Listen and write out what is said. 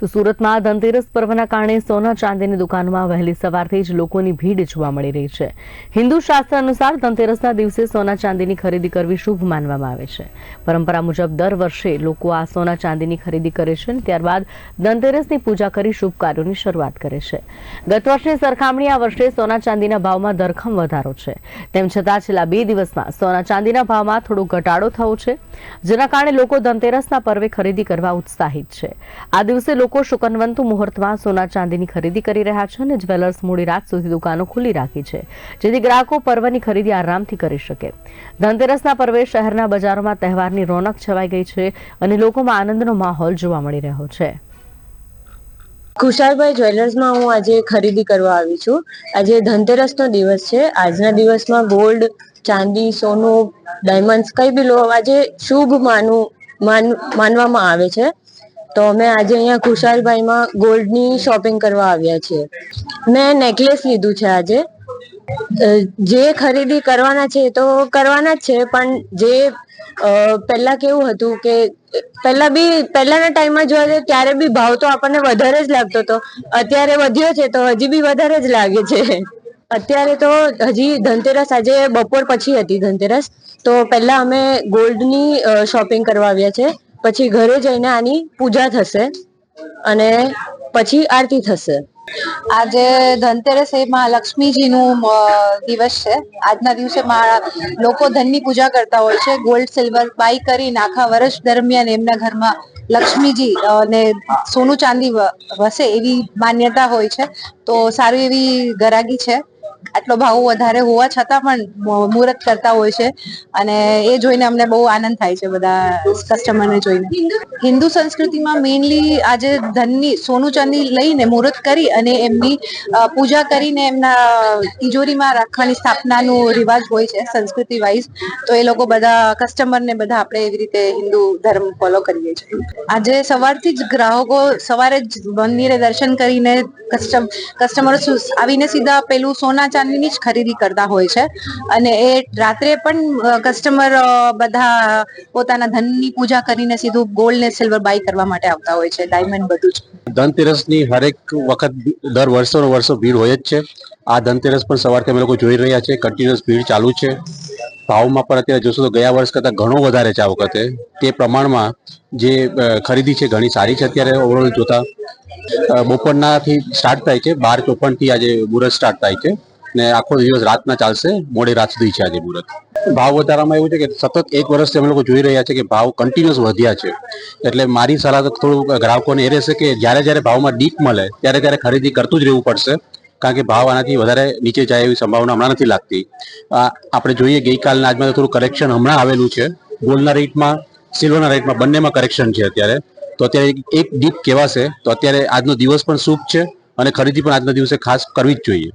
તો સુરતમાં ધનતેરસ પર્વના કારણે સોના ચાંદીની દુકાનોમાં વહેલી સવારથી જ લોકોની ભીડ જોવા મળી રહી છે. હિન્દુ શાસ્ત્ર અનુસાર ધનતેરસના દિવસે સોના ચાંદીની ખરીદી કરવી શુભ માનવામાં આવે છે. પરંપરા મુજબ દર વર્ષે લોકો આ સોના ચાંદીની ખરીદી કરે છે ત્યારબાદ ધનતેરસની પૂજા કરી શુભ કાર્યોની શરૂઆત કરે છે. ગત વર્ષની સરખામણી આ વર્ષે સોના ચાંદીના ભાવમાં ધરખમ વધારો છે. તેમ છતાં છેલ્લા બે દિવસમાં સોના ચાંદીના ભાવમાં થોડો ઘટાડો થયો છે, જેના કારણે લોકો ધનતેરસના પર્વે ખરીદી કરવા ઉત્સાહિત છે. આ દિવસે લોકો શુકનવંતુ મુહૂર્તમાં સોના ચાંદીની ખરીદી કરી રહ્યા છે અને જ્વેલર્સ મોડી રાત સુધી દુકાનો ખુલ્લી રાખી છે, જેથી ગ્રાહકો પર્વની ખરીદી આરામથી કરી શકે. ધનતેરસના પર્વે શહેરના બજારોમાં તહેવારની રોનક છવાઈ ગઈ છે અને લોકોમાં આનંદનો માહોલ જોવા મળી રહ્યો છે. ખુશાલભાઈ જ્વેલર્સમાં હું આજે ખરીદી કરવા આવી છું. આજે ધનતેરસનો દિવસ છે. આજના દિવસમાં ગોલ્ડ, ચાંદી, સોનું, ડાયમંડ્સ કઈ બી લો, આજે શુભ માનું માન, માનવામાં આવે છે. તો અમે આજે અહીંયા ખુશાલભાઈમાં ગોલ્ડની શોપિંગ કરવા આવ્યા છીએ. મેં નેકલેસ લીધું છે આજે. જે ખરીદી કરવાના છે તો કરવાના જ છે, પણ જે પહેલા કેવું હતું કે, પહેલા બી, પહેલાના ટાઈમમાં જોવા જઈએ ત્યારે બી ભાવ તો આપણને વધારે જ લાગતો હતો. અત્યારે વધ્યો છે તો હજી બી વધારે જ લાગે છે. અત્યારે તો હજી ધનતેરસ, આજે બપોર પછી હતી ધનતેરસ. તો પહેલા અમે ગોલ્ડની શોપિંગ કરવા આવ્યા છે. પછી ઘરે જઈને આની પૂજા થશે અને પછી આરતી થશે. આજે ધનતેરસ એ મહાલક્ષ્મીજીનું દિવસ છે. આજના દિવસે લોકો ધનની પૂજા કરતા હોય છે. ગોલ્ડ, સિલ્વર બાય કરીને આખા વર્ષ દરમિયાન એમના ઘરમાં લક્ષ્મીજી અને સોનું ચાંદી વસે એવી માન્યતા હોય છે. તો સારી એવી ગરાગી છે. આટલો ભાવ વધારે હોવા છતાં પણ મુહૂર્ત કરતા હોય છે. અને એ જોઈને અમને બહુ આનંદ થાય છે બધા કસ્ટમરને જોઈને. હિન્દુ સંસ્કૃતિમાં મેઇનલી આજે ધનની સોનું ચાંદી લઈને મુહૂર્ત કરી અને એમની પૂજા કરીને એમના તિજોરીમાં રાખવાની સ્થાપનાનું રિવાજ હોય છે સંસ્કૃતિ વાઇઝ તો એ લોકો બધા કસ્ટમરને બધા આપણે એવી રીતે હિન્દુ ધર્મ ફોલો કરીએ છીએ. આજે સવારથી જ ગ્રાહકો સવારે જ મંદિરે દર્શન કરીને કસ્ટમ કસ્ટમરો આવીને સીધા પેલું સોના ચાંદીની જ ખરીદી કરતા હોય છે. અને એ રાત્રે પણ કસ્ટમર બધા પોતાના ધનની પૂજા કરીને સીધું ગોલ્ડ ને સિલ્વર બાય કરવા માટે આવતા હોય છે ડાયમંડ બધું જ. ધનતેરસની હરેક વખત દર વર્ષો વર્ષો ભીડ હોય જ છે. આ ધનતેરસ પણ સવારથી અમે લોકો જોઈ રહ્યા છે કન્ટિન્યુઅસ ભીડ ચાલુ છે. ભાવમાં પણ અત્યારે જોશો તો ગયા વર્ષ કરતાં ઘણો વધારે છે આ વખતે. તે પ્રમાણમાં જે ખરીદી છે ઘણી સારી છે અત્યારે ઓવરઓલ જોતા. બપોરનાથી સ્ટાર્ટ થાય છે. બાર ચોપનથી આજે મુહૂર્ત સ્ટાર્ટ થાય છે. ને આખો દિવસ રાતના ચાલશે, મોડી રાત સુધી છે આજે મુહૂર્ત. ભાવ વધારામાં એવું છે કે સતત એક વર્ષથી અમે લોકો જોઈ રહ્યા છે કે ભાવ કન્ટિન્યુઅસ વધ્યા છે. એટલે મારી સલાહ થોડું ગ્રાહકોને એ રહેશે કે જ્યારે જ્યારે ભાવમાં ડીપ મળે, ત્યારે ત્યારે ખરીદી કરતું જ રહેવું પડશે. કારણ કે ભાવ આનાથી વધારે નીચે જાય એવી સંભાવના હમણાં નથી લાગતી. આપણે જોઈએ ગઈકાલના આજમાં થોડું કરેક્શન હમણાં આવેલું છે. ગોલ્ડના રેટમાં સિલ્વરના રેટમાં બંનેમાં કરેક્શન છે અત્યારે. તો અત્યારે એક ડીપ કહેવાશે. તો અત્યારે આજનો દિવસ પણ શુભ છે અને ખરીદી પણ આજના દિવસે ખાસ કરવી જ જોઈએ.